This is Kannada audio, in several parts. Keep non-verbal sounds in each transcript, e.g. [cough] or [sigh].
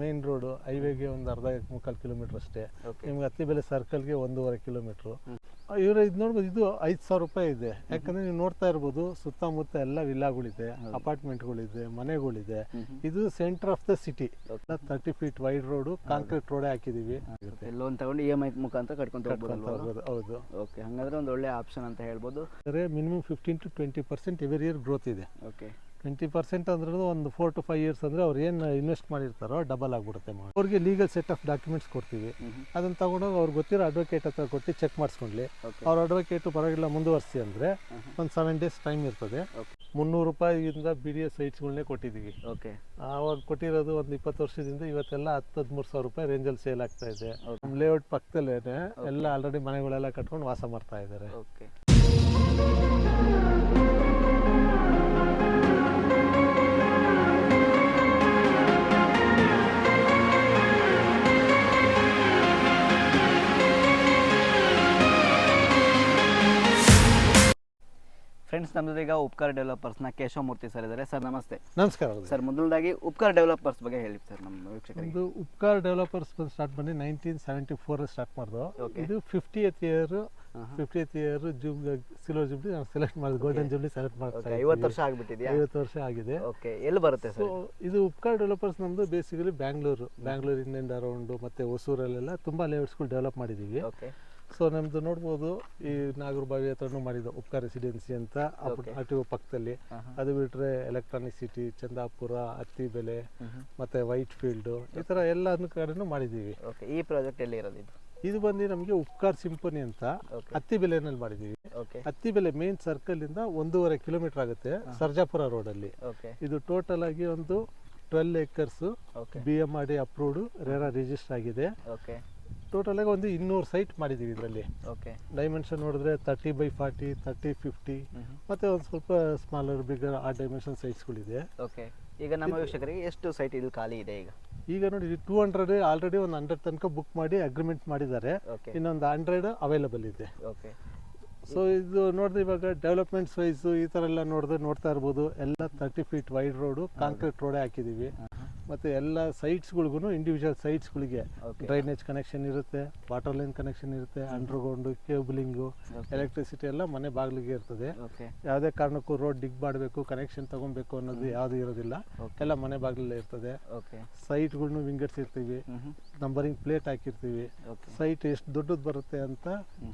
ಮೇನ್ ರೋಡು ಹೈವೇಗೆ ಒಂದು ಅರ್ಧ ಮುಕ್ಕಾಲು ಕಿಲೋಮೀಟರ್ ಅಷ್ಟೇ. ನಿಮ್ಗೆ ಅತ್ತಿಬೆಲೆ ಸರ್ಕಲ್ಗೆ ಒಂದೂವರೆ ಕಿಲೋಮೀಟ್ರು. ಇವರು ಇದು ನೋಡ್ಬೋದು ಇದು ಐದು ಸಾವಿರ ರೂಪಾಯಿ ಇದೆ. ಯಾಕಂದ್ರೆ ನೀವು ನೋಡ್ತಾ ಇರ್ಬೋದು ಸುತ್ತಮುತ್ತ ಎಲ್ಲ ವಿಲ್ಲಾಗಳಿದೆ. ಅಪಾರ್ಟ್ಮೆಂಟ್ಗಳಿದೆ ಮನೆಗಳಿದೆ. ಇದು centre of the city. Thirty feet wide road concrete ರೋಡೇ ಹಾಕಿದೀವಿ. ಲೋನ್ ತಗೊಂಡು ಇ ಎಂ ಐ ಮುಖಾಂತರ ಕಟ್ಕೊಂಡು. ಹೌದು. ಓಕೆ ಹಾಗಾದ್ರೆ ಒಂದು ಒಳ್ಳೆ ಆಪ್ಷನ್ ಅಂತ ಹೇಳ್ಬೋದು. Minimum fifteen to twenty percent every year growth ಇದೆ. ಓಕೆ ಟ್ವೆಂಟಿ ಪರ್ಸೆಂಟ್ ಅಂದ್ರೆ ಒಂದು ಫೋರ್ ಟು ಫೈವ್ ಇಯರ್ಸ್ ಅಂದರೆ ಅವ್ರು ಏನು ಇನ್ವೆಸ್ಟ್ ಮಾಡಿರ್ತಾರೋ ಡಬಲ್ ಆಗಿಬಿಡುತ್ತೆ ಅವ್ರಿಗೆ ಲೀಗಲ್ ಸೆಟ್ ಆಫ್ ಡಾಕ್ಯುಮೆಂಟ್ಸ್ ಕೊಡ್ತೀವಿ. ಅದನ್ನು ತಗೊಂಡೋಗಿ ಅವ್ರಿಗೆ ಗೊತ್ತಿರೋ ಅಡ್ವೊಕೇಟ್ ಹತ್ರ ಕೊಟ್ಟು ಚೆಕ್ ಮಾಡಿಸ್ಕೊಂಡ್ಲಿ. ಅವ್ರ ಅಡ್ವೊಕೇಟು ಪರವಾಗಿಲ್ಲ ಮುಂದುವರಿಸಿ ಅಂದರೆ ಒಂದು ಸೆವೆನ್ ಡೇಸ್ ಟೈಮ್ ಇರ್ತದೆ. ಮುನ್ನೂರು ರೂಪಾಯಿಯಿಂದ ಬಿ ಡಿ ಎಸ್ ಸೈಟ್ಸ್ಗಳನ್ನೇ ಕೊಟ್ಟಿದ್ದೀವಿ ಓಕೆ ಆವಾಗ ಕೊಟ್ಟಿರೋದು ಒಂದು ಇಪ್ಪತ್ತು ವರ್ಷದಿಂದ ಇವತ್ತೆಲ್ಲ ಹತ್ತು ಹದಿಮೂರು ಸಾವಿರ ರೂಪಾಯಿ ರೇಂಜಲ್ಲಿ ಸೇಲ್ ಆಗ್ತಾ ಇದೆ. ನಮ್ಮ ಲೇಔಟ್ ಪಕ್ಕದಲ್ಲೇ ಎಲ್ಲ ಆಲ್ರೆಡಿ ಮನೆಗಳೆಲ್ಲ ಕಟ್ಕೊಂಡು ವಾಸ ಮಾಡ್ತಾ ಇದ್ದಾರೆ. ಓಕೆ ಫ್ರೆಂಡ್ಸ್ ನಮ್ಮದು ಈಗ ಉಪ್ಕಾರ್ ಕೇಶವ ಕೇಶವಮೂರ್ತಿ ಸರ್ ಇದ್ದಾರೆ. ಸರ್ ನಮಸ್ತೆ. ನಮಸ್ಕಾರ ಸರ್ ಮೊದಲದಾಗಿ ಉಪ್ಕಾರ್ ಡೆವಲಪರ್ಸ್ ಬಗ್ಗೆ ಹೇಳಿ ಸರ್ ನಮ್ಮ ವೀಕ್ಷಕರಿಗೆ. ಇದು ಉಪ್ಕಾರ್ ಡೆವಲಪರ್ಸ್ ಬಂದು ಸ್ಟಾರ್ಟ್ ಮಾಡಿ ನೈನ್ಟೀನ್ ಸೆವೆಂಟಿ ಫೋರ್ ಸ್ಟಾರ್ಟ್ ಮಾಡಿದ್ರು ಇದು fiftieth year fiftieth year ಜೂಬ್ ಸಿಲ್ವರ್ ಜುಬ್ಲಿ ನಾವು ಸೆಲೆಕ್ಟ್ ಮಾಡಿದ್ವಿ ಗೋಲ್ಡನ್ ಜೂಬ್ಲಿ ಸೆಲೆಕ್ಟ್ ಮಾಡ್ತಾ ಓಕೆ ಇದ್ದೀವಿ. ಐವತ್ತು ವರ್ಷ ಆಗಿಬಿಟ್ಟಿದೆ ಐವತ್ತು ವರ್ಷ ಆಗಿದೆ. ಓಕೆ ಎಲ್ಲಿ ಬರುತ್ತೆ ಸೊ ಸರ್ ಇದು ಉಪ್ಕಾರ್ ಡೆವಲಪರ್ಸ್ ನಮ್ದು basically Bangalore Bangalore in and around ಮತ್ತೆ ಹೊಸೂರಲ್ಲೆಲ್ಲ ತುಂಬಾ ಲೇಔಟ್ಸ್ಗಳು ಡೆವಲಪ್ ಮಾಡಿದ್ದೀವಿ. ಓಕೆ ಸೊ ನಮ್ದು ನೋಡ್ಬೋದು ಈ ನಾಗರಬಾವಿ ಹತ್ರನೂ ಮಾಡಿದ್ದು ಉಪ್ಕಾ ರೆಸಿಡೆನ್ಸಿ ಅಂತ. ಆರ್ ಟಿ ಒ ಪಕ್ಕದಲ್ಲಿ. ಅದು ಬಿಟ್ರೆ ಎಲೆಕ್ಟ್ರಾನಿಕ್ ಸಿಟಿ ಚಂದಾಪುರ ಹತ್ತಿಬೆಲೆ ಮತ್ತೆ ವೈಟ್ ಫೀಲ್ಡು ಈ ಥರ ಎಲ್ಲ ಕಡೆನೂ ಮಾಡಿದ್ದೀವಿ. ಓಕೆ ಈ ಪ್ರಾಜೆಕ್ಟ್ ಎಲ್ಲಿ ಇರೋದು ಇದು? ಇದು ಬಂದು ನಮಗೆ ಉಪ್ಕಾರ್ ಸಿಂಪನಿ ಅಂತ ಹತ್ತಿ ಬೆಲೆನಲ್ಲಿ ಮಾಡಿದ್ದೀವಿ. ಹತ್ತಿ ಬೆಲೆ ಮೇನ್ ಸರ್ಕಲ್ ಇಂದ ಒಂದೂವರೆ ಕಿಲೋಮೀಟರ್ ಆಗುತ್ತೆ ಸರ್ಜಾಪುರ ರೋಡಲ್ಲಿ ಅಲ್ಲಿ. ಇದು ಟೋಟಲ್ ಆಗಿ ಒಂದು twelve acres B M R D approved RERA register ಆಗಿದೆ. ಓಕೆ ಟೋಟಲ್ ಆಗಿ ಒಂದು ಇನ್ನೂರು ಸೈಟ್ ಮಾಡಿದ್ದೀವಿ ಇದರಲ್ಲಿ. ಓಕೆ ಡೈಮೆನ್ಷನ್ ನೋಡಿದ್ರೆ thirty by forty thirty fifty ಮತ್ತೆ ಒಂದು ಸ್ವಲ್ಪ ಸ್ಮಾಲರ್ ಬಿಗರ್ ಆ ಡೈಮೆನ್ಷನ್ ಸೈಟ್ಸ್ಗಳಿದೆ ಓಕೆ ಈಗ ನಮ್ಮ ವೀಕ್ಷಕರಿಗೆ ಎಷ್ಟು ಸೈಟ್ ಇಲ್ಲಿ ಖಾಲಿ ಇದೆ ಈಗ? ಈಗ ನೋಡಿ ಟೂ ಹಂಡ್ರೆಡ್ ಆಲ್ರೆಡಿ ಒಂದು ಹಂಡ್ರೆಡ್ ತನಕ ಬುಕ್ ಮಾಡಿ ಅಗ್ರಿಮೆಂಟ್ ಮಾಡಿದ್ದಾರೆ. ಇನ್ನೊಂದು ಹಂಡ್ರೆಡ್ ಅವೈಲಬಲ್ ಇದೆ. ಓಕೆ ಸೊ ಇದು ನೋಡಿದ್ರೆ ಇವಾಗ ಡೆವಲಪ್ಮೆಂಟ್ ವೈಸು ಈ ಥರ ಎಲ್ಲ ನೋಡಿದ್ರೆ ನೋಡ್ತಾ ಇರ್ಬೋದು. ಎಲ್ಲ thirty feet wide road concrete ರೋಡೇ ಹಾಕಿದ್ದೀವಿ. ಮತ್ತು ಎಲ್ಲ ಸೈಟ್ಸ್ಗಳಿಗೂ ಇಂಡಿವಿಜುವಲ್ ಸೈಟ್ಸ್ಗಳಿಗೆ ಡ್ರೈನೇಜ್ ಕನೆಕ್ಷನ್ ಇರುತ್ತೆ ವಾಟರ್ ಲೈನ್ ಕನೆಕ್ಷನ್ ಇರುತ್ತೆ ಅಂಡರ್ಗ್ರೌಂಡು ಕೇಬಲಿಂಗು ಎಲೆಕ್ಟ್ರಿಸಿಟಿ ಎಲ್ಲ ಮನೆ ಬಾಗಿಲಿಗೆ ಇರ್ತದೆ. ಯಾವುದೇ ಕಾರಣಕ್ಕೂ ರೋಡ್ ಡಿಗ್ ಮಾಡಬೇಕು ಕನೆಕ್ಷನ್ ತಗೊಬೇಕು ಅನ್ನೋದು ಯಾವುದು ಇರೋದಿಲ್ಲ. ಎಲ್ಲ ಮನೆ ಬಾಗಿಲಲ್ಲೇ ಇರ್ತದೆ. ಸೈಟ್ಗಳನ್ನು ಸೈಟ್ಗಳ್ನು ವಿಂಗಡಿಸಿರ್ತೀವಿ. ನಂಬರಿಂಗ್ ಪ್ಲೇಟ್ ಹಾಕಿರ್ತೀವಿ. ಸೈಟ್ ಎಷ್ಟು ದೊಡ್ಡದು ಬರುತ್ತೆ ಅಂತ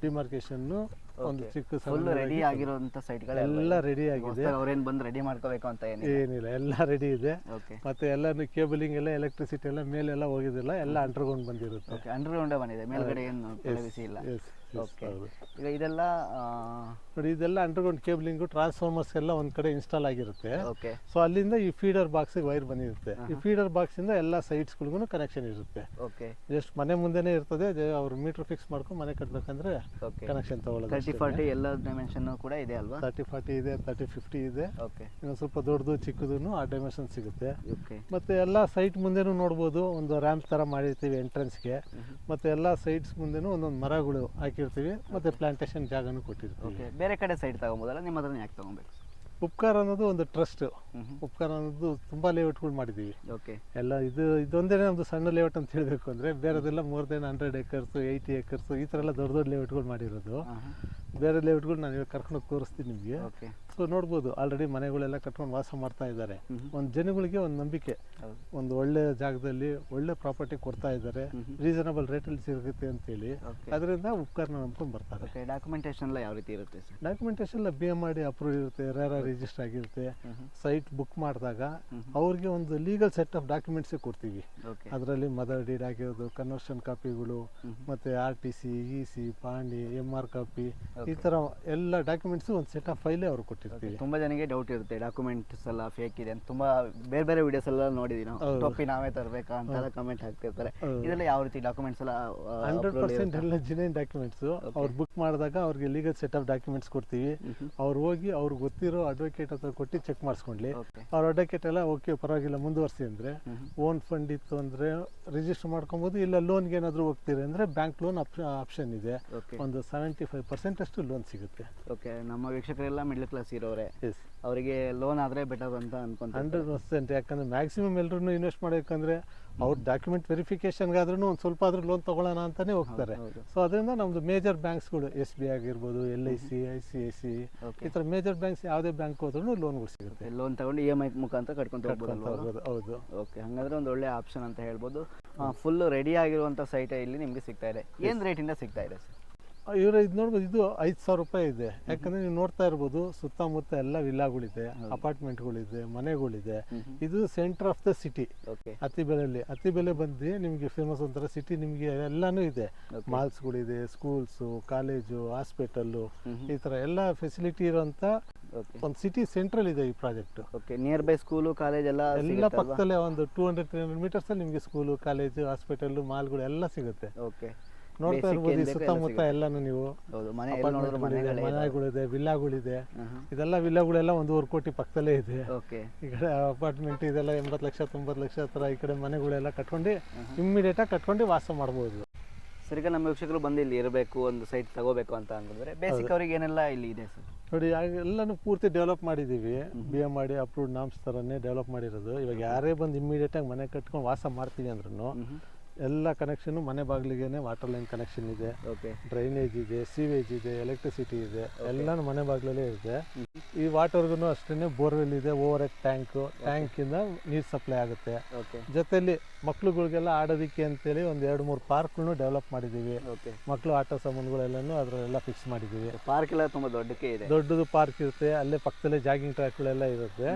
ಡಿಮಾರ್ಕೇಶನ್ನು ಒಂದು. ಚಿಕ್ಕ ಫುಲ್ ರೆಡಿ ಆಗಿರುವಂತ ಸೈಟ್ಗಳೆಲ್ಲ ರೆಡಿ ಆಗಿದೆ. ಅವ್ರೇನು ಬಂದು ರೆಡಿ ಮಾಡ್ಕೋಬೇಕು ಅಂತ ಏನಿಲ್ಲ. ಎಲ್ಲ ರೆಡಿ ಇದೆ. ಮತ್ತೆ ಎಲ್ಲಾನು ಕೇಬಲಿಂಗ್ ಎಲ್ಲ ಎಲೆಕ್ಟ್ರಿಸಿಟಿ ಎಲ್ಲ ಮೇಲೆಲ್ಲ ಹೋಗಿದಿಲ್ಲ ಎಲ್ಲ ಅಂಡರ್ಗ್ರೌಂಡ್ ಬಂದಿರುತ್ತೆ. ಓಕೆ ಅಂಡರ್ಗ್ರೌಂಡ್ ಬಂದಿದೆ. ಮೇಲ್ಗಡೆ ಏನು ಇಲ್ಲ. ಓಕೆ ಈಗ ಇದೆಲ್ಲ ನೋಡಿ ಇದೆಲ್ಲ ಅಂಡರ್ಗ್ರೌಂಡ್ ಕೇಬಲಿಂಗು ಟ್ರಾನ್ಸ್ಫಾರ್ಮರ್ಸ್ ಎಲ್ಲ ಒಂದ್ ಕಡೆ ಇನ್ಸ್ಟಾಲ್ ಆಗಿರುತ್ತೆ. ಓಕೆ ಸೊ ಅಲ್ಲಿಂದ ಈ ಫೀಡರ್ ಬಾಕ್ಸಿಗೆ ವೈರ್ ಬಂದಿರುತ್ತೆ. ಈ ಫೀಡರ್ ಬಾಕ್ಸ್ ಇಂದ ಎಲ್ಲ ಸೈಟ್ಸ್ಗಳಿಗೂ ಕನೆಕ್ಷನ್ ಇರುತ್ತೆ. ಓಕೆ ಜಸ್ಟ್ ಮನೆ ಮುಂದೆನೇ ಇರ್ತದೆ ಅವ್ರು ಮೀಟರ್ ಫಿಕ್ಸ್ ಮಾಡ್ಕೊಂಡು ಮನೆ ಕಟ್ಟಬೇಕಂದ್ರೆ ಕನೆಕ್ಷನ್ ತಗೊಳ್ಳೋದು ತರ್ಟಿ ಫಾರ್ಟಿ ಎಲ್ಲ ಡೈಮೆನ್ಷನ್ ಕೂಡ ಇದೆ ಅಲ್ವಾ? ತರ್ಟಿ ಫಾರ್ಟಿ ಇದೆ ತರ್ಟಿ ಫಿಫ್ಟಿ ಇದೆ. ಓಕೆ ಇನ್ನೊಂದು ಸ್ವಲ್ಪ ದೊಡ್ಡದು ಚಿಕ್ಕದು ಆ ಡೈಮೆನ್ಷನ್ ಸಿಗುತ್ತೆ. ಮತ್ತೆ ಎಲ್ಲ ಸೈಟ್ ಮುಂದೆನೂ ನೋಡ್ಬೋದು ಒಂದು ರ್ಯಾಂಪ್ ಥರ ಮಾಡಿರ್ತೀವಿ ಎಂಟ್ರೆನ್ಸ್ಗೆ ಮತ್ತೆ ಎಲ್ಲ ಸೈಟ್ಸ್ ಮುಂದೆನೂ ಒಂದೊಂದು ಮರಗಳು ಹಾಕಿರ್ತೀವಿ ಮತ್ತೆ ಪ್ಲಾಂಟೇಶನ್ ಜಾಗನೂ ಕೊಟ್ಟಿರ್ತೀವಿ. ಓಕೆ ಬೇರೆ ಕಡೆ ಸೈಡ್ ತಗೊಬೋದಲ್ಲ? ನಿಮ್ಮ ಹತ್ರನೇ ಯಾಕೆ ತಗೊಬೇಕು? ಉಪ್ಕಾರ ಅನ್ನೋದು ಒಂದು ಟ್ರಸ್ಟ್ ಉಪ್ಕಾರ ಅನ್ನೋದು ತುಂಬಾ ಲೇಔಟ್ಗಳು ಮಾಡಿದ್ದೀವಿ. ಓಕೆ ಎಲ್ಲ ಇದು ಇದೊಂದೇ ಒಂದು ಸಣ್ಣ ಲೇಔಟ್ ಅಂತ ಹೇಳಬೇಕು ಅಂದರೆ ಬೇರೆದೆಲ್ಲ more than hundred acres eighty acres ಈ ಥರ ಎಲ್ಲ ದೊಡ್ಡ ದೊಡ್ಡ ಲೇಔಟ್ಗಳು ಮಾಡಿರೋದು. ಬೇರೆ ಲೇಔಟ್ಗಳು ನಾನು ಇವಾಗ ಕರ್ಕೊಂಡು ಹೋಗಿ ತೋರಿಸ್ತೀನಿ ನಿಮಗೆ. ಸೊ ನೋಡ್ಬೋದು. ಆಲ್ರೆಡಿ ಮನೆಗಳೆಲ್ಲ ಕಟ್ಕೊಂಡು ವಾಸ ಮಾಡ್ತಾ ಇದ್ದಾರೆ. ಒಂದು ಜನಗಳಿಗೆ ಒಂದು ನಂಬಿಕೆ. ಒಂದು ಒಳ್ಳೆ ಜಾಗದಲ್ಲಿ ಒಳ್ಳೆ ಪ್ರಾಪರ್ಟಿ ಕೊಡ್ತಾ ಇದ್ದಾರೆ. ರೀಸನಬಲ್ ರೇಟಲ್ಲಿ ಸಿಗುತ್ತೆ ಅಂತೇಳಿ. ಅದರಿಂದ ಉಪಕರಣ ನಂಬ್ಕೊಂಡು ಬರ್ತಾರೆ. ಡಾಕ್ಯುಮೆಂಟೇಷನ್ ಯಾವ ರೀತಿ ಇರುತ್ತೆ ಸರ್? ಡಾಕ್ಯುಮೆಂಟೇಶನ್ ಎಲ್ಲ ಬಿ ಎಂ ಮಾಡಿ ಅಪ್ರೂವ್ ಇರುತ್ತೆ ರೇರ ರಿಜಿಸ್ಟರ್ ಆಗಿರುತ್ತೆ ಸೈಟ್ ಬುಕ್ ಮಾಡಿದಾಗ. ಅವ್ರಿಗೆ ಒಂದು ಲೀಗಲ್ ಸೆಟ್ ಆಫ್ ಡಾಕ್ಯುಮೆಂಟ್ಸ್ ಕೊಡ್ತೀವಿ. ಅದರಲ್ಲಿ ಮದರ್ ಡೀಡ್ ಆಗಿರೋದು ಕನ್ವರ್ಷನ್ ಕಾಪಿಗಳು ಮತ್ತೆ R T C E C ಪಾಂಡಿ M R copy ಈ ತರ ಥರ ಎಲ್ಲ ಡಾಕ್ಯುಮೆಂಟ್ಸ್ ಒಂದು ಸೆಟ್ ಆಫ್ ಫೈಲೇ ಅವ್ರು ಓಕೆ ತುಂಬ ಜನಕ್ಕೆ ಡೌಟ್ ಇರುತ್ತೆ ಡಾಕ್ಯುಮೆಂಟ್ಸ್ ಎಲ್ಲ ಫೇಕ್ ಇದೆ ಅಂತ. ತುಂಬಾ ಬೇರೆ ಬೇರೆ ವಿಡಿಯೋಸ್ ಎಲ್ಲ ನೋಡಿದೀವಿ ನಾವು. ಟೋಪಿ ಟೊಪ್ಪಿ ನಾವೇ ತರಬೇಕಾ ಅಂತೆಲ್ಲ ಕಮೆಂಟ್ ಹಾಕ್ತಿರ್ತಾರೆ. ಇದೆಲ್ಲ ಯಾವ ರೀತಿ ಡಾಕ್ಯುಮೆಂಟ್ಸ್ ಎಲ್ಲ ಹಂಡ್ರೆಡ್ ಪರ್ಸೆಂಟ್? ಎಲ್ಲ ಜಿನೇನ್ ಡಾಕ್ಯುಮೆಂಟ್ಸ್ ಅವ್ರು ಬುಕ್ ಮಾಡಿದಾಗ ಅವ್ರಿಗೆ ಲೀಗಲ್ ಸೆಟ್ ಆಫ್ ಡಾಕ್ಯುಮೆಂಟ್ಸ್ ಕೊಡ್ತೀವಿ. ಅವ್ರು ಹೋಗಿ ಅವ್ರಿಗೆ ಗೊತ್ತಿರೋ ಅಡ್ವೊಕೇಟ್ ಹತ್ರ ಕೊಟ್ಟು ಚೆಕ್ ಮಾಡಿಸ್ಕೊಂಡ್ಲಿ. ಅವ್ರ ಅಡ್ವೊಕೇಟ್ ಎಲ್ಲ ಓಕೆ ಪರವಾಗಿಲ್ಲ ಮುಂದುವರ್ಸಿ ಅಂದ್ರೆ. ಓನ್ ಫಂಡ್ ಇತ್ತು ಅಂದ್ರೆ ರಿಜಿಸ್ಟರ್ ಮಾಡ್ಕೊಬೋದು ಇಲ್ಲ ಲೋನ್ಗೆ ಏನಾದರೂ ಹೋಗ್ತೀರಿ ಅಂದ್ರೆ ಬ್ಯಾಂಕ್ ಲೋನ್ ಆಪ್ಷನ್ ಇದೆ. ಒಂದು ಸೆವೆಂಟಿ ಫೈವ್ ಪರ್ಸೆಂಟ್ ಅಷ್ಟು ಲೋನ್ ಸಿಗುತ್ತೆ. ಓಕೆ ನಮ್ಮ ವೀಕ್ಷಕರೆಲ್ಲ ಮಿಡ್ಲ್ ಕ್ಲಾಸ್ ಇರೋರೆ ಅವರಿಗೆ ಲೋನ್ ಆದರೆ ಬೆಟರ್ ಅಂತ ಅನ್ಕೊಂತ ಹಂಡ್ರೆಡ್ ಪರ್ಸೆಂಟ್ ಯಾಕಂದ್ರೆ ಮ್ಯಾಕ್ಸಿಮಮ್ ಎಲ್ಲರೂ ಇನ್ವೆಸ್ಟ್ ಮಾಡಬೇಕಂದ್ರೆ ಅವ್ರ ಡಾಕ್ಯುಮೆಂಟ್ ವೆರಿಫಿಕೇಷನ್ಗಾದ್ರೂ ಒಂದು ಸ್ವಲ್ಪ ಆದ್ರೂ ಲೋನ್ ತಗೊಳ್ಳೋಣ ಅಂತಾನೆ ಹೋಗ್ತಾರೆ. ಸೊ ಅದರಿಂದ ನಮ್ದು ಮೇಜರ್ ಬ್ಯಾಂಕ್ಸ್ಗಳು ಎಸ್ ಬಿ ಆಗಿರ್ಬೋದು L I C I C I C ಈ ಥರ ಮೇಜರ್ ಬ್ಯಾಂಕ್ಸ್ ಯಾವುದೇ ಬ್ಯಾಂಕ್ ಹೋದ್ರೂ ಲೋನ್ಗಳು ಸಿಗುತ್ತೆ. ಲೋನ್ ತಗೊಂಡು ಇ ಎಂ ಐ ಮುಖಾಂತರ ಕಟ್ಕೊಂತ ಹೋಗ್ಬೋದು. ಹೌದು. ಓಕೆ ಹಂಗಾದ್ರೆ ಒಂದು ಒಳ್ಳೆ ಆಪ್ಷನ್ ಅಂತ ಹೇಳ್ಬೋದು. ಫುಲ್ ರೆಡಿ ಆಗಿರುವಂಥ ಸೈಟ್ ಇಲ್ಲಿ ನಿಮಗೆ ಸಿಗ್ತಾ ಇದೆ. ಏನು ರೇಟಿಂದ ಸಿಗ್ತಾ ಇದೆ ಸರ್? ಇವ್ರ ಇದು ನೋಡ್ಬೋದು ಇದು ಐದು ಸಾವಿರ ರೂಪಾಯಿ ಇದೆ. ಯಾಕಂದ್ರೆ ನೀವು ನೋಡ್ತಾ ಇರ್ಬೋದು ಸುತ್ತಮುತ್ತ ಎಲ್ಲ ವಿಲ್ಲಾಗಳಿದೆ ಅಪಾರ್ಟ್ಮೆಂಟ್ಗಳಿದೆ ಮನೆಗಳಿದೆ. ಇದು centre of the city okay. ಅತಿಬೆಲೆಯಲ್ಲಿ Attibele ಬಂದು ನಿಮಗೆ ಫೇಮಸ್ ಒಂಥರ ಸಿಟಿ ನಿಮಗೆ ಎಲ್ಲಾನು ಇದೆ. ಮಾಲ್ಸ್ಗಳಿದೆ ಸ್ಕೂಲ್ಸು ಕಾಲೇಜು ಹಾಸ್ಪಿಟಲ್ಲು. ಈ ಥರ ಎಲ್ಲ ಫೆಸಿಲಿಟಿ ಇರೋಂಥ ಓಕೆ. ಒಂದು ಸಿಟಿ ಸೆಂಟ್ರಲ್ ಇದೆ ಈ project okay nearby school college ಎಲ್ಲ ಎಲ್ಲ ಪಕ್ಕದಲ್ಲೇ ಒಂದು ಟೂ ಹಂಡ್ರೆಡ್ ತ್ರೀ ಹಂಡ್ರೆಡ್ ಮೀಟರ್ಸಲ್ಲಿ ನಿಮಗೆ ಸ್ಕೂಲು ಕಾಲೇಜು ಹಾಸ್ಪಿಟಲ್ ಮಾಲ್ಗಳು ಎಲ್ಲ ಸಿಗುತ್ತೆ. ಓಕೆ. ನೋಡ್ತಾ ಇರ್ಬೋದು ಈ ಸುತ್ತಮುತ್ತ ಎಲ್ಲಾನು ನೀವು. ಹೌದು ಮನೆ ಎಲ್ಲಿ ನೋಡಿದ್ರು ಅಪಾರ್ಟ್ಮೆಂಟ್ಗಳಿದೆ ಮನೆಗಳೇ ಮನೆಗಳಿದೆ ವಿಲ್ಲಾಗಳಿದೆ. ಇದೆಲ್ಲ ವಿಲ್ಲಾಗಳೆಲ್ಲ ಒಂದೂವರೆ ಕೋಟಿ ಪಕ್ಕದಲ್ಲೇ ಇದೆ. ಓಕೆ. ಈ ಕಡೆ ಅಪಾರ್ಟ್ಮೆಂಟ್ ಇದೆಲ್ಲ ಎಂಬತ್ತು ಲಕ್ಷ ತೊಂಬತ್ತು ಲಕ್ಷ ಹತ್ರ ಈ ಕಡೆ ಮನೆಗಳೆಲ್ಲ ಕಟ್ಕೊಂಡು ಇಮ್ಮಿಡಿಯೇಟಾಗಿ ಕಟ್ಕೊಂಡು ವಾಸ ಮಾಡ್ಬೋದು. ಸರ್ ಈಗ ನಮ್ಮ ವೀಕ್ಷಕರು ಬಂದು ಇಲ್ಲಿ ಇರಬೇಕು ಒಂದು ಸೈಟ್ ತಗೋಬೇಕು ಅಂತ ಅಂದ್ರೆ ಬೇಸಿಕ್ ಅವ್ರಿಗೆ ಏನೆಲ್ಲ ಇಲ್ಲಿ ಇದೆ ಸರ್? ನೋಡಿ ಎಲ್ಲಾನು ಪೂರ್ತಿ ಡೆವಲಪ್ ಮಾಡಿದೀವಿ. ಬಿ ಎ ಮಾಡಿ ಅಪ್ರೂವ್ಡ್ ನಾಮ್ಸ್ ಥರನೇ ಡೆವಲಪ್ ಮಾಡಿರೋದು. ಇವಾಗ ಯಾರೇ ಬಂದು ಇಮ್ಮಿಡಿಯೇಟಾಗಿ ಮನೆ ಕಟ್ಕೊಂಡು ವಾಸ ಮಾಡ್ತೀವಿ ಅಂದ್ರೂ ಎಲ್ಲ ಕನೆಕ್ಷನ್ ಮನೆ ಬಾಗಿಲಿಗೆ ವಾಟರ್ ಲೈನ್ ಕನೆಕ್ಷನ್ ಇದೆ. ಓಕೆ ಡ್ರೈನೇಜ್ ಇದೆ ಸೀವೇಜ್ ಇದೆ ಎಲೆಕ್ಟ್ರಿಸಿಟಿ ಇದೆ ಎಲ್ಲಾನು ಮನೆ ಬಾಗಿಲಲ್ಲೇ ಇದೆ ಈ ವಾಟರ್ಗೂ ಅಷ್ಟೇ ಬೋರ್ವೆಲ್ ಇದೆ ಓವರ್ ಹೆಡ್ ಟ್ಯಾಂಕ್ ಟ್ಯಾಂಕಿಂದ ನೀರು ಸಪ್ಲೈ ಆಗುತ್ತೆ. ಜೊತೆಲಿ ಮಕ್ಳುಗಳಿಗೆಲ್ಲ ಆಡೋದಿಕ್ಕೆ ಅಂತೇಳಿ ಒಂದು ಎರಡು ಮೂರು ಪಾರ್ಕ್ ಡೆವಲಪ್ ಮಾಡಿದ್ದೀವಿ ಓಕೆ ಮಕ್ಕಳು ಆಟ ಸಾಮಾನುಗಳೆಲ್ಲನೂ ಅದರಲ್ಲೆಲ್ಲ ಫಿಕ್ಸ್ ಮಾಡಿದ್ದೀವಿ ಪಾರ್ಕ್ ಎಲ್ಲ ತುಂಬಾ ದೊಡ್ಡಕ್ಕೆ ಇದೆ. ದೊಡ್ಡದು ಪಾರ್ಕ್ ಇರುತ್ತೆ ಅಲ್ಲೇ ಪಕ್ಕದಲ್ಲೇ ಜಾಗಿಂಗ್ ಟ್ರ್ಯಾಕ್ಗಳೆಲ್ಲ ಇರುತ್ತೆ.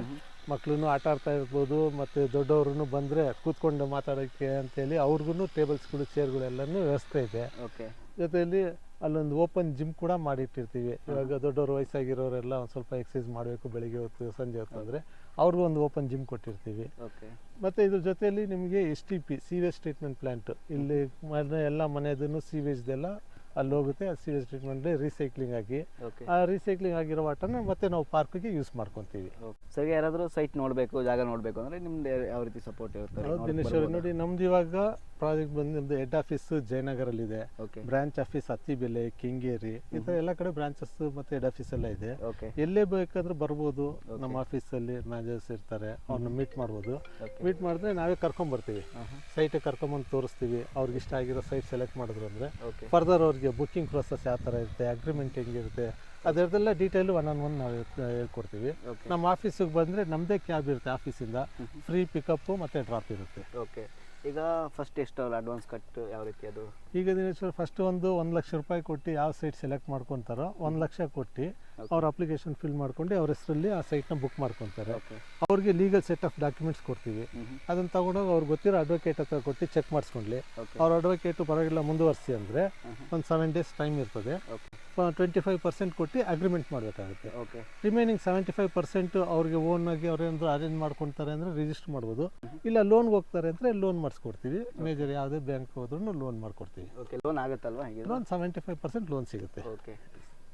ಮಕ್ಕಳು ಆಟ ಆಡ್ತಾ ಇರ್ಬೋದು ಮತ್ತು ದೊಡ್ಡವ್ರೂ ಬಂದರೆ ಕೂತ್ಕೊಂಡು ಮಾತಾಡೋಕ್ಕೆ ಅಂತೇಳಿ ಅವ್ರಿಗೂ ಟೇಬಲ್ಸ್ಗಳು ಚೇರ್ಗಳೆಲ್ಲನೂ ವ್ಯವಸ್ಥೆ ಇದೆ. ಓಕೆ. ಜೊತೆಯಲ್ಲಿ ಅಲ್ಲೊಂದು ಓಪನ್ ಜಿಮ್ ಕೂಡ ಮಾಡಿಟ್ಟಿರ್ತೀವಿ. ಇವಾಗ ದೊಡ್ಡವರು ವಯಸ್ಸಾಗಿರೋರೆಲ್ಲ ಒಂದು ಸ್ವಲ್ಪ ಎಕ್ಸಸೈಸ್ ಮಾಡಬೇಕು ಬೆಳಿಗ್ಗೆ ಹೊತ್ತು ಸಂಜೆ ಹೊತ್ತು ಅಂದರೆ ಅವ್ರಿಗೂ ಒಂದು ಓಪನ್ ಜಿಮ್ ಕೊಟ್ಟಿರ್ತೀವಿ. ಓಕೆ. ಮತ್ತು ಇದ್ರ ಜೊತೆಯಲ್ಲಿ ನಿಮಗೆ S T P sewage treatment plant ಇಲ್ಲಿ ಮನೆ ಎಲ್ಲ ಮನೆಯದನ್ನು ಸೀವೇಜ್ದೆಲ್ಲ ಅಲ್ಲಿ ಹೋಗುತ್ತೆ ಸೀವೇಜ್ ಟ್ರೀಟ್ಮೆಂಟ್ ರೀಸೈಕ್ಲಿಂಗ್ ಆಗಿ. ಆ ರೀಸೈಕ್ಲಿಂಗ್ ಆಗಿರೋ ವಾಟರ್ನ ಮತ್ತೆ ನಾವು ಪಾರ್ಕ್ಗೆ ಯೂಸ್ ಮಾಡ್ಕೊತೀವಿ. ಸರಿ ಯಾರಾದರೂ ಸೈಟ್ ನೋಡಬೇಕು ಜಾಗ ನೋಡಬೇಕು ಅಂದ್ರೆ ನಿಮ್ದು ಯಾವ ರೀತಿ ಸಪೋರ್ಟ್ ಇರುತ್ತೆ? ನೋಡಿ ನಮ್ದು ಇವಾಗ ಪ್ರಾಜೆಕ್ಟ್ ಬಂದು ನಮ್ದು ಹೆಡ್ ಆಫೀಸ್ ಜಯನಗರಲ್ಲಿದೆ. ಬ್ರಾಂಚ್ ಆಫೀಸ್ ಅತ್ತಿಬೆಲೆ ಕೆಂಗೇರಿ ಈ ಥರ ಎಲ್ಲ ಕಡೆ ಬ್ರಾಂಚಸ್ ಮತ್ತೆ ಹೆಡ್ ಆಫೀಸ್ ಎಲ್ಲ ಇದೆ. ಓಕೆ ಎಲ್ಲೇ ಬೇಕಾದ್ರೂ ಬರ್ಬೋದು. ನಮ್ಮ ಆಫೀಸಲ್ಲಿ ಮ್ಯಾನೇಜರ್ಸ್ ಇರ್ತಾರೆ. ಅವ್ರನ್ನ ಮೀಟ್ ಮಾಡ್ಬೋದು. ಮೀಟ್ ಮಾಡಿದ್ರೆ ನಾವೇ ಕರ್ಕೊಂಬರ್ತೀವಿ. ಸೈಟಿಗೆ ಕರ್ಕೊಂಬಂದು ತೋರಿಸ್ತೀವಿ. ಅವ್ರಿಗೆ ಇಷ್ಟ ಆಗಿರೋ ಸೈಟ್ ಸೆಲೆಕ್ಟ್ ಮಾಡಿದ್ರು ಅಂದ್ರೆ. ಫರ್ದರ್ ಅವ್ರಿಗೆ ಬುಕ್ಕಿಂಗ್ ಪ್ರೊಸೆಸ್ ಯಾವ ಥರ ಇರುತ್ತೆ ಅಗ್ರಿಮೆಂಟ್ ಹೆಂಗಿರುತ್ತೆ ಅದರದ್ದೆಲ್ಲ ಡೀಟೇಲ್ ಒನ್ ಆನ್ ಒನ್ ನಾವು ಹೇಳ್ಕೊಡ್ತೀವಿ. ನಮ್ಮ ಆಫೀಸಿಗೆ ಬಂದರೆ ನಮ್ಮದೇ ಕ್ಯಾಬ್ ಇರುತ್ತೆ ಆಫೀಸಿಂದ ಫ್ರೀ ಪಿಕಪ್ಪು ಮತ್ತು ಡ್ರಾಪ್ ಇರುತ್ತೆ. ಓಕೆ ಈಗ ಫಸ್ಟ್ ಎಷ್ಟು ಅಡ್ವಾನ್ಸ್ ಕಟ್ ಯಾವ ರೀತಿ ಅದು? ಈಗ ದಿನೇಶ್ವರ್ ಫಸ್ಟ್ ಒಂದು ಒಂದು ಲಕ್ಷ ರೂಪಾಯಿ ಕೊಟ್ಟು ಯಾವ ಸೈಟ್ ಸೆಲೆಕ್ಟ್ ಮಾಡ್ಕೊತಾರೋ, ಒಂದು ಲಕ್ಷ ಕೊಟ್ಟು ಅವ್ರ ಅಪ್ಲಿಕೇಶನ್ ಫಿಲ್ ಮಾಡ್ಕೊಂಡು ಅವ್ರ ಹೆಸರಲ್ಲಿ ಆ ಸೈಟ್ನ ಬುಕ್ ಮಾಡ್ಕೊತಾರೆ. ಅವ್ರಿಗೆ ಲೀಗಲ್ ಸೆಟ್ ಆಫ್ ಡಾಕ್ಯುಮೆಂಟ್ಸ್ ಕೊಡ್ತೀವಿ. ಅದನ್ನ ತಗೊಂಡೋಗಿ ಅವ್ರಿಗೆ ಗೊತ್ತಿರೋ ಅಡ್ವೊಕೇಟ್ ಹತ್ರ ಕೊಟ್ಟು ಚೆಕ್ ಮಾಡಿಸ್ಕೊಂಡ್ಲಿ. ಅವ್ರ ಅಡ್ವೊಕೇಟು ಪರವಾಗಿಲ್ಲ ಮುಂದುವರಿಸಿ ಅಂದರೆ ಒಂದು ಸೆವೆನ್ ಡೇಸ್ ಟೈಮ್ ಇರ್ತದೆ. ಟ್ವೆಂಟಿ ಫೈವ್ ಪರ್ಸೆಂಟ್ ಕೊಟ್ಟು ಅಗ್ರಿಮೆಂಟ್ ಮಾಡಬೇಕಾಗುತ್ತೆ. ರಿಮೈನಿಂಗ್ ಸೆವೆಂಟಿ ಫೈವ್ ಪರ್ಸೆಂಟ್ ಅವ್ರಿಗೆ ಓನ್ ಆಗಿ ಅವ್ರೇನಾದ್ರು ಅರೇಂಜ್ ಮಾಡ್ಕೊತಾರೆ ಅಂದರೆ ರಿಜಿಸ್ಟರ್ ಮಾಡ್ಬೋದು. ಇಲ್ಲ ಲೋನ್ಗೆ ಹೋಗ್ತಾರೆ ಅಂದರೆ ಲೋನ್ ಮಾಡಿಸ್ಕೊಡ್ತೀವಿ. ಮೇಜರ್ ಯಾವುದೇ ಬ್ಯಾಂಕ್ ಹೋದ್ರೂ ಲೋನ್ ಮಾಡಿಕೊಡ್ತೀವಿ. Loan ಆಗುತ್ತಲ್ವಾ loan seventy five percent loan ಸಿಗುತ್ತೆ. ಓಕೆ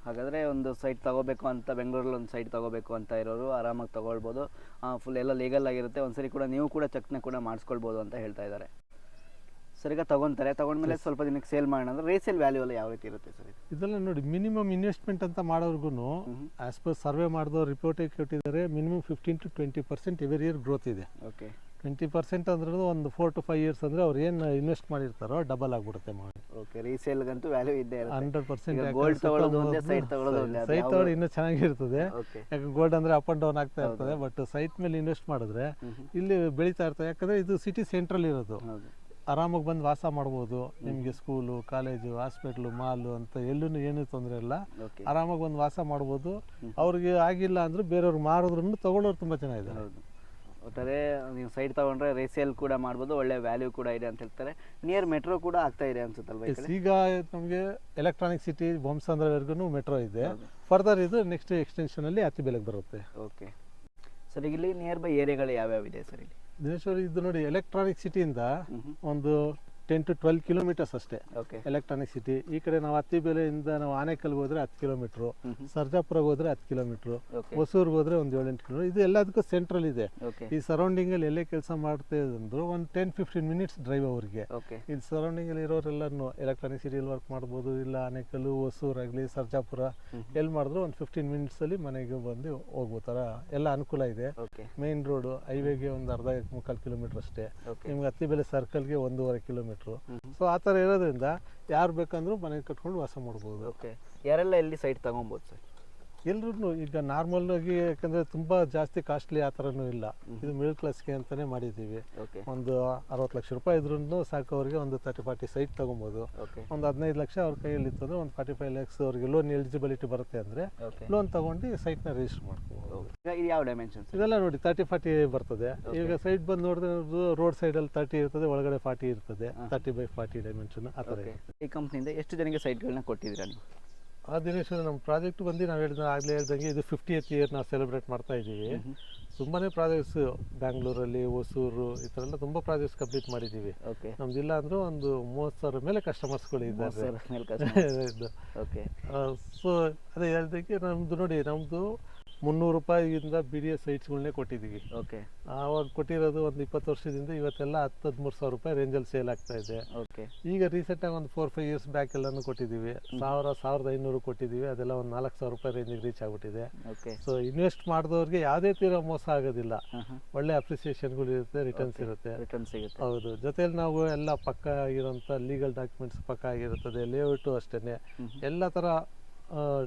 ಹಾಗಾದರೆ ಒಂದು ಸೈಟ್ ತಗೋಬೇಕು ಅಂತ ಬೆಂಗಳೂರಲ್ಲಿ ಒಂದು ಸೈಟ್ ತಗೋಬೇಕು ಅಂತ ಇರೋರು ಆರಾಮಾಗಿ ತಗೊಳ್ಬೋದು. ಫುಲ್ ಎಲ್ಲ ಲೀಗಲ್ ಆಗಿರುತ್ತೆ. ಒಂದು ಸರಿ ಕೂಡ ನೀವು ಕೂಡ ಚೆಕ್ನ ಕೂಡ ಮಾಡಿಸ್ಕೊಳ್ಬೋದು ಅಂತ ಹೇಳ್ತಾ ಇದ್ದಾರೆ. ಸರ್ ಈಗ ತಗೊಂತಾರೆ. ತಗೊಂಡ್ಮೇಲೆ ಸ್ವಲ್ಪ ದಿನಕ್ಕೆ ಸೇಲ್ ಮಾಡೋಣ ಅಂದ್ರೆ ರೀಸೇಲ್ ವ್ಯಾಲ್ಯೂ ಎಲ್ಲ ಯಾವ ರೀತಿ ಇರುತ್ತೆ ಸರ್ ಇದು? ಇದೆಲ್ಲ ನೋಡಿ ಮಿನಿಮಮ್ ಇನ್ವೆಸ್ಟ್ಮೆಂಟ್ ಅಂತ ಮಾಡೋರ್ಗು ಆಸ್ ಪರ್ ಸರ್ವೆ ಮಾಡಿದೋ ರಿಪೋರ್ಟ್ ಕೊಟ್ಟಿದ್ದಾರೆ minimum fifteen to twenty percent every year growth ಇದೆ. ಓಕೆ ಟ್ವೆಂಟಿ ಪರ್ಸೆಂಟ್ ಅಂದ್ರೆ ಒಂದು ಫೋರ್ ಟು ಫೈವ್ ಇಯರ್ಸ್ ಅಂದರೆ ಅವ್ರು ಏನು ಇನ್ವೆಸ್ಟ್ ಮಾಡಿರ್ತಾರೋ ಡಬಲ್ ಆಗಿಬಿಡುತ್ತೆ ಮಾಡಿ ಓಕೆ ರೀಸೇಲ್ಗಂತೂ ವ್ಯಾಲ್ಯೂ ಇದ್ದೇ ಹಂಡ್ರೆಡ್ ಪರ್ಸೆಂಟ್ ಗೋಲ್ಡ್ ತಗೊಳ್ಳೋದು ಒಂದೇ, site ತಗೊಳ್ಳೋದು ಒಂದೇ, ಸೈಟ್ ಇನ್ನೂ ಚೆನ್ನಾಗಿರ್ತದೆ. ಯಾಕೆ ಗೋಲ್ಡ್ ಅಂದರೆ ಅಪ್ ಆ್ಯಂಡ್ ಡೌನ್ ಆಗ್ತಾ ಇರ್ತದೆ ಬಟ್ ಸೈಟ್ ಮೇಲೆ ಇನ್ವೆಸ್ಟ್ ಮಾಡಿದ್ರೆ ಇಲ್ಲಿ ಬೆಳೀತಾ ಇರ್ತದೆ. ಯಾಕಂದರೆ ಇದು ಸಿಟಿ ಸೆಂಟ್ರಲ್ ಇರೋದು. ಆರಾಮಾಗಿ ಬಂದು ವಾಸ ಮಾಡ್ಬೋದು. ನಿಮಗೆ ಸ್ಕೂಲು ಕಾಲೇಜು ಹಾಸ್ಪಿಟ್ಲು ಮಾಲು ಅಂತ ಎಲ್ಲೂ ಏನೂ ತೊಂದರೆ ಇಲ್ಲ. ಆರಾಮಾಗಿ ಬಂದು ವಾಸ ಮಾಡ್ಬೋದು. ಅವ್ರಿಗೆ ಆಗಿಲ್ಲ ಅಂದ್ರೆ ಬೇರೆಯವ್ರಿಗೆ ಮಾರಿದ್ರು ತಗೊಳ್ಳೋರು ತುಂಬ ಚೆನ್ನಾಗಿದೆ ಒಟ್ಟಾರೆ ನೀವು ಸೈಡ್ ತಗೊಂಡ್ರೆ ರೇಸಿಯಲ್ಲಿ ಕೂಡ ಮಾಡ್ಬೋದು ಒಳ್ಳೆ ವ್ಯಾಲ್ಯೂ ಕೂಡ ಇದೆ ಅಂತ ಹೇಳ್ತಾರೆ. ನಿಯರ್ ಮೆಟ್ರೋ ಕೂಡ ಆಗ್ತಾ ಇದೆ ಅನ್ಸುತ್ತಲ್ವ ಈ ಕಡೆ? ಈಗ ನಮಗೆ ಎಲೆಕ್ಟ್ರಾನಿಕ್ ಸಿಟಿ ಬೊಮ್ಸಂದ್ರವರೆಗೂ ಮೆಟ್ರೋ ಇದೆ. ಫರ್ದರ್ ಇದು ನೆಕ್ಸ್ಟ್ ಎಕ್ಸ್ಟೆನ್ಷನ್ ಅಲ್ಲಿ ಅತಿ ಬೆಲೆಗೆ ಬರುತ್ತೆ. ಓಕೆ ಸರ್ ಈಗ ಇಲ್ಲಿ ನಿಯರ್ ಬೈ ಏರಿಯಾಗಳು ಯಾವ್ಯಾವ ಇದೆ ಸರ್ ಇಲ್ಲಿ? ದಿನೇಶ್ವರಿ ಇದು ನೋಡಿ ಎಲೆಕ್ಟ್ರಾನಿಕ್ ಸಿಟಿಯಿಂದ. ಒಂದು ಟೆನ್ ಟು ಟ್ವೆಲ್ ಕಿಲೋಮೀಟರ್ಸ್ ಅಷ್ಟೇ. ಎಲೆಕ್ಟ್ರಾನಿಕ್ ಸಿಟಿ ಈ ಕಡೆ ನಾವು ಹತ್ತಿಬೆಲೆಯಿಂದ ನಾವು ಆನೇಕಲ್ಗೆ ಹೋದ್ರೆ ಹತ್ತು ಕಿಲೋಮೀಟ್ರು ಸರ್ಜಾಪುರಗೆ ಹೋದ್ರೆ ಹತ್ತು ಕಿಲೋಮೀಟ್ರು ಹೊಸೂರ್ಗೆ ಹೋದ್ರೆ ಒಂದು ಏಳೆಂಟು ಕಿಲೋಮೀಟರ್ ಇದು ಎಲ್ಲದಕ್ಕೂ ಸೆಂಟ್ರಲ್ ಇದೆ. ಈ ಸರೌಂಡಿಂಗಲ್ಲಿ ಎಲ್ಲೇ ಕೆಲಸ ಮಾಡ್ತಾ ಅಂದ್ರು ಒಂದು ಟೆನ್ ಫಿಫ್ಟೀನ್ ಮಿನಿಟ್ಸ್ ಡ್ರೈವ್ ಅವರಿಗೆ. ಇದು ಇಲ್ಲಿ ಸರೌಂಡಿಂಗಲ್ಲಿ ಇರೋರೆಲ್ಲರೂ ಎಲೆಕ್ಟ್ರಾನಿಕ್ ಸಿಟಿಯಲ್ಲಿ ವರ್ಕ್ ಮಾಡ್ಬೋದು ಇಲ್ಲ ಆನೇಕಲ್ಲು ಹೊಸೂರಾಗಲಿ ಸರ್ಜಾಪುರ ಎಲ್ಲಿ ಮಾಡಿದ್ರು ಒಂದು ಫಿಫ್ಟೀನ್ ಮಿನಿಟ್ಸಲ್ಲಿ ಮನೆಗೆ ಬಂದು ಹೋಗ್ಬೋತಾರ. ಥರ ಎಲ್ಲ ಅನುಕೂಲ ಇದೆ. ಮೇನ್ ರೋಡು ಹೈವೇಗೆ ಒಂದು ಅರ್ಧ ಮುಕ್ಕಾಲು ಕಿಲೋಮೀಟ್ರ್ ಅಷ್ಟೇ. ನಿಮ್ಗೆ ಹತ್ತಿಬೆಲೆ ಸರ್ಕಲ್ಗೆ ಒಂದೂವರೆ ಕಿಲೋಮೀಟ್ರು ಹ್ಮ್. ಸೊ ಆ ಥರ ಇರೋದ್ರಿಂದ ಯಾರು ಬೇಕಂದ್ರೂ ಮನೆ ಕಟ್ಕೊಂಡು ವಾಸ ಮಾಡ್ಬೋದು. ಓಕೆ ಯಾರೆಲ್ಲ ಎಲ್ಲಿ ಸೈಟ್ ತಗೊಬೋದು ಸರ್ ಎಲ್ರೂ ಈಗ ನಾರ್ಮಲ್ ಆಗಿ ಯಾಕಂದ್ರೆ ತುಂಬಾ ಜಾಸ್ತಿ ಕಾಸ್ಟ್ಲಿ ಆ ಥರನೂ ಇಲ್ಲ. ಇದು ಮಿಡಲ್ ಕ್ಲಾಸ್ಗೆ ಅಂತಾನೆ ಮಾಡಿದ್ದೀವಿ. ಒಂದು ಅರವತ್ತು ಲಕ್ಷ ರೂಪಾಯಿ ಇದ್ರೂ ಸಾಕು ಅವರಿಗೆ ಒಂದು ತರ್ಟಿ ಫಾರ್ಟಿ ಸೈಟ್ ತೊಗೊಬೋದು. ಒಂದು ಹದಿನೈದು ಲಕ್ಷ ಅವ್ರ ಕೈಯಲ್ಲಿ ಇತ್ತು ಅಂದ್ರೆ ಒಂದು ಫಾರ್ಟಿ ಫೈವ್ ಲ್ಯಾಕ್ಸ್ ಅವ್ರಿಗೆ ಲೋನ್ ಎಲಿಜಿಬಿಲಿಟಿ ಬರುತ್ತೆ ಅಂದರೆ ಲೋನ್ ತೊಗೊಂಡು ಸೈಟ್ನ ರಿಜಿಸ್ಟರ್ ಮಾಡ್ಕೋಬೋದು. ಯಾವ ಡೈಮೆನ್ಷನ್ಸ್ ಇದೆಲ್ಲ ನೋಡಿ ತರ್ಟಿ ಫಾರ್ಟಿ ಬರ್ತದೆ. ಈಗ ಸೈಟ್ ಬಂದು ನೋಡಿದ್ರೆ ರೋಡ್ ಸೈಡಲ್ಲಿ ತರ್ಟಿ ಇರ್ತದೆ ಒಳಗಡೆ ಫಾರ್ಟಿ ಇರ್ತದೆ. ತರ್ಟಿ ಬೈ ಫಾರ್ಟಿ ಡೈಮೆನ್ಷನ್ ಆ ಥರ ಈ ಕಂಪ್ನಿಯಿಂದ ಎಷ್ಟು ಜನಕ್ಕೆ ಸೈಟ್ಗಳನ್ನ ಕೊಟ್ಟಿದ್ದೀರಾ ನೀವು? ಆ ದಿನೇಶ್ವರ ನಮ್ಮ ಪ್ರಾಜೆಕ್ಟ್ ಬಂದು ನಾವು ಹೇಳಿದ ಆಗಲೇ ಹೇಳ್ದಂಗೆ ಇದು ಫಿಫ್ಟಿ ಎತ್ ಇಯರ್ ನಾವು ಸೆಲೆಬ್ರೇಟ್ ಮಾಡ್ತಾ ಇದ್ದೀವಿ. ತುಂಬಾ ಪ್ರಾಜೆಕ್ಟ್ಸ್ ಬ್ಯಾಂಗ್ಳೂರಲ್ಲಿ ಹೊಸೂರು ಈ ಥರ ಎಲ್ಲ ತುಂಬ ಪ್ರಾಜೆಕ್ಟ್ಸ್ ಕಂಪ್ಲೀಟ್ ಮಾಡಿದ್ದೀವಿ. ಓಕೆ ಇಲ್ಲ ಅಂದ್ರೆ ಒಂದು ಮೂವತ್ತು ಸಾವಿರ ಮೇಲೆ ಕಸ್ಟಮರ್ಸ್ಗಳು ಇದ್ದಾರೆ. ಸೊ [laughs] ಅದೇ ಹೇಳ್ದಂಗೆ ನಮ್ಮದು ನೋಡಿ ನಮ್ಮದು ಮುನ್ನೂರು ರೂಪಾಯಿಯಿಂದ ಬಿ ಡಿ ಎಸ್ ಸೈಟ್ಸ್ಗಳನ್ನೇ ಕೊಟ್ಟಿದ್ದೀವಿ. ಓಕೆ. ಆವಾಗ ಕೊಟ್ಟಿರೋದು ಒಂದು ಇಪ್ಪತ್ತು ವರ್ಷದಿಂದ ಇವತ್ತೆಲ್ಲ ಹತ್ತು ಹದಿಮೂರು ಸಾವಿರ ರೂಪಾಯಿ ರೇಂಜಲ್ಲಿ ಸೇಲ್ ಆಗ್ತಾ ಇದೆ. ಓಕೆ. ಈಗ ರೀಸೆಂಟಾಗಿ ಒಂದು ಫೋರ್ ಫೈವ್ ಇಯರ್ಸ್ ಬ್ಯಾಕ್ ಎಲ್ಲನೂ ಕೊಟ್ಟಿದ್ದೀವಿ. ಸಾವಿರ ಸಾವಿರದ ಐನೂರು ಕೊಟ್ಟಿದ್ದೀವಿ. ಅದೆಲ್ಲ ಒಂದು ನಾಲ್ಕು ಸಾವಿರ ರೂಪಾಯಿ ರೇಂಜಿಗೆ ರೀಚ್ ಆಗ್ಬಿಟ್ಟಿದೆ. ಓಕೆ. ಸೊ ಇನ್ವೆಸ್ಟ್ ಮಾಡಿದವ್ರಿಗೆ ಯಾವುದೇ ತೀರ ಮೋಸ ಆಗೋದಿಲ್ಲ. ಒಳ್ಳೆ ಅಪ್ರಿಸಿಯೇಷನ್ಗಳು ಇರುತ್ತೆ ರಿಟರ್ನ್ಸ್ ಇರುತ್ತೆ. ರಿಟರ್ನ್ಸ್ ಸಿಗುತ್ತೆ. ಹೌದು. ಜೊತೆಲಿ ನಾವು ಎಲ್ಲ ಪಕ್ಕ ಆಗಿರೋಂಥ ಲೀಗಲ್ ಡಾಕ್ಯುಮೆಂಟ್ಸ್ ಪಕ್ಕ ಆಗಿರುತ್ತದೆ ಲೇಔಟು ಅಷ್ಟೇ ಎಲ್ಲ ಥರ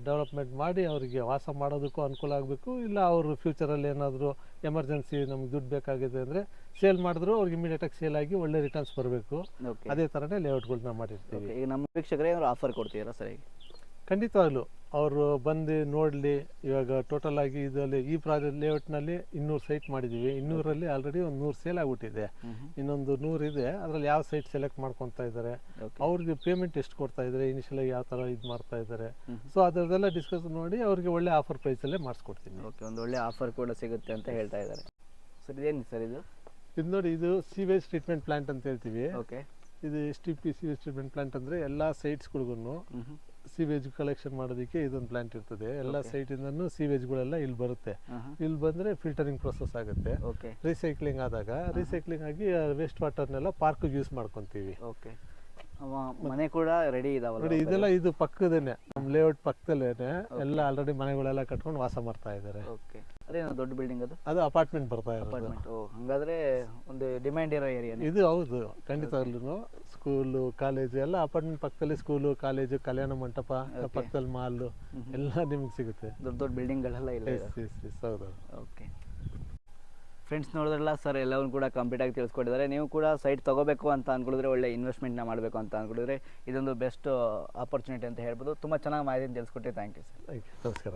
ಡೆವಲಪ್ಮೆಂಟ್ ಮಾಡಿ ಅವರಿಗೆ ವಾಸ ಮಾಡೋದಕ್ಕೂ ಅನುಕೂಲ ಆಗಬೇಕು. ಇಲ್ಲ ಅವರು ಫ್ಯೂಚರಲ್ಲಿ ಏನಾದರೂ ಎಮರ್ಜೆನ್ಸಿ ನಮ್ಗೆ ದುಡ್ಡು ಬೇಕಾಗಿದೆ ಅಂದರೆ ಸೇಲ್ ಮಾಡಿದ್ರು ಅವ್ರಿಗೆ ಇಮಿಡಿಯೇಟಾಗಿ ಸೇಲ್ ಆಗಿ ಒಳ್ಳೆ ರಿಟರ್ನ್ಸ್ ಬರಬೇಕು. ಅದೇ ಥರನೇ ಲೇಔಟ್ಗಳನ್ನ ಮಾಡಿರ್ತೀವಿ. ಈಗ ನಮ್ಮ ವೀಕ್ಷಕರೇ ಏನಾದ್ರು ಆಫರ್ ಕೊಡ್ತೀರಾ ಸರ್ ಖಂಡಿತವಾಗ್ಲು. ಅವರು ಬಂದು ನೋಡಲಿ ಇವಾಗ ಟೋಟಲ್ ಆಗಿ ಇದರಲ್ಲಿ ಈ ಪ್ರಾಜೆಕ್ಟ್ ಲೇಔಟ್ನಲ್ಲಿ ಇನ್ನೂರು ಸೈಟ್ ಮಾಡಿದ್ದೀವಿ. ಇನ್ನೂರಲ್ಲಿ ಆಲ್ರೆಡಿ ಒಂದು ನೂರು ಸೇಲ್ ಆಗಿಬಿಟ್ಟಿದೆ. ಇನ್ನೊಂದು ನೂರು ಇದೆ. ಅದರಲ್ಲಿ ಯಾವ ಸೈಟ್ ಸೆಲೆಕ್ಟ್ ಮಾಡ್ಕೊತಾ ಇದ್ದಾರೆ? ಅವ್ರಿಗೆ ಪೇಮೆಂಟ್ ಎಷ್ಟು ಕೊಡ್ತಾ ಇದ್ದಾರೆ? ಇನಿಷಿಯಲ್ ಯಾವ ಥರ ಇದು ಮಾಡ್ತಾ ಇದ್ದಾರೆ. ಸೊ ಅದರದೆಲ್ಲ ಡಿಸ್ಕಸ್ ನೋಡಿ ಅವ್ರಿಗೆ ಒಳ್ಳೆ ಆಫರ್ ಪ್ರೈಸಲ್ಲೇ ಮಾಡಿಸ್ಕೊಡ್ತೀನಿ. ಓಕೆ ಒಂದು ಒಳ್ಳೆ ಆಫರ್ ಕೂಡ ಸಿಗುತ್ತೆ ಅಂತ ಹೇಳ್ತಾ ಇದ್ದಾರೆ. ಸರ್ ಇದೇನು ಸರ್ ಇದು? ಇದು ನೋಡಿ ಇದು ಸೀವೇಜ್ ಟ್ರೀಟ್ಮೆಂಟ್ ಪ್ಲಾಂಟ್ ಅಂತ ಹೇಳ್ತೀವಿ. ಓಕೆ ಇದು S T P sewage treatment plant ಅಂದರೆ ಎಲ್ಲ ಸೈಟ್ಸ್ಗಳಿಗೂ ಸೀವೇಜ್ ಕಲೆಕ್ಷನ್ ಮಾಡೋದಕ್ಕೆ ಇದೊಂದು ಪ್ಲಾಂಟ್ ಇರ್ತದೆ. ಎಲ್ಲ. ಸೈಟಿಂದನೂ ಸೀವೇಜ್ಗಳೆಲ್ಲ ಇಲ್ಲಿ ಬರುತ್ತೆ. ಇಲ್ಲಿ ಬಂದರೆ ಫಿಲ್ಟರಿಂಗ್ ಪ್ರೊಸೆಸ್ ಆಗುತ್ತೆ. ರೀಸೈಕ್ಲಿಂಗ್ ಆದಾಗ ರೀಸೈಕ್ಲಿಂಗ್ ಆಗಿ ವೇಸ್ಟ್ ವಾಟರ್ನೆಲ್ಲ ಪಾರ್ಕ್ ಯೂಸ್ ಮಾಡ್ಕೊತೀವಿ. ಓಕೆ ಮನೆ ಕೂಡ ರೆಡಿ ಇದಾವೆ ಇದೆಲ್ಲ ಇದು ಪಕ್ಕದೇನೆ. ನಮ್ಮ ಲೇಔಟ್ ಪಕ್ಕದಲ್ಲೇನೆ ಎಲ್ಲ ಆಲ್ರೆಡಿ ಮನೆಗಳೆಲ್ಲ ಕಟ್ಕೊಂಡು ವಾಸ ಮಾಡ್ತಾ ಇದ್ದಾರೆ ಓಕೆ ಅದೇನೋ ದೊಡ್ಡ ಬಿಲ್ಡಿಂಗ್ ಅದು? ಅದು ಅಪಾರ್ಟ್ಮೆಂಟ್ ಬರ್ತಾ ಇರೋದು. ಹಾಗಾದ್ರೆ ಒಂದು ಡಿಮ್ಯಾಂಡ್ ಇರೋ ಏರಿಯಾ ಇದು ಹೌದು. ಖಂಡಿತವಾಗ್ಲೂ ಸ್ಕೂಲು ಕಾಲೇಜು ಎಲ್ಲ ಅಪಾರ್ಟ್ಮೆಂಟ್ ಪಕ್ಕದಲ್ಲಿ ಸ್ಕೂಲು ಕಾಲೇಜು ಕಲ್ಯಾಣ ಮಂಟಪ ಪಕ್ಕದಲ್ಲಿ ಮಾಲು ಎಲ್ಲ ನಿಮ್ಗೆ ಸಿಗುತ್ತೆ. ದೊಡ್ಡ ದೊಡ್ಡ ಬಿಲ್ಡಿಂಗ್ಗಳೆಲ್ಲ ಇಲ್ಲ ಎಸ್ ಎಸ್ ಎಸ್ ಹೌದು ಓಕೆ ಫ್ರೆಂಡ್ಸ್ ನೋಡಿದ್ರಲ್ಲ ಸರ್ ಎಲ್ಲವನ್ನು ಕೂಡ ಕಂಪ್ಲೀಟಾಗಿ ತಿಳಿಸ್ಕೊಟ್ಟಿದ್ದಾರೆ. ನೀವು ಕೂಡ ಸೈಟ್ ತೊಗೋಬೇಕು ಅಂತ ಅಂದ್ಕೊಳಿದ್ರೆ ಒಳ್ಳೆ ಇನ್ವೆಸ್ಟ್ಮೆಂಟ್ನ ಮಾಡಬೇಕು ಅಂತ ಅಂದ್ಕೊಳಿದ್ರೆ ಇದೊಂದು ಬೆಸ್ಟ್ ಆಪರ್ಚುನಿಟಿ ಅಂತ ಹೇಳ್ಬೋದು. ತುಂಬ ಚೆನ್ನಾಗಿ ಮಾಹಿತಿ ತಿಳಿಸ್ಕೊಟ್ಟಿ ಥ್ಯಾಂಕ್ ಯು ಸರ್ ನಮಸ್ಕಾರ.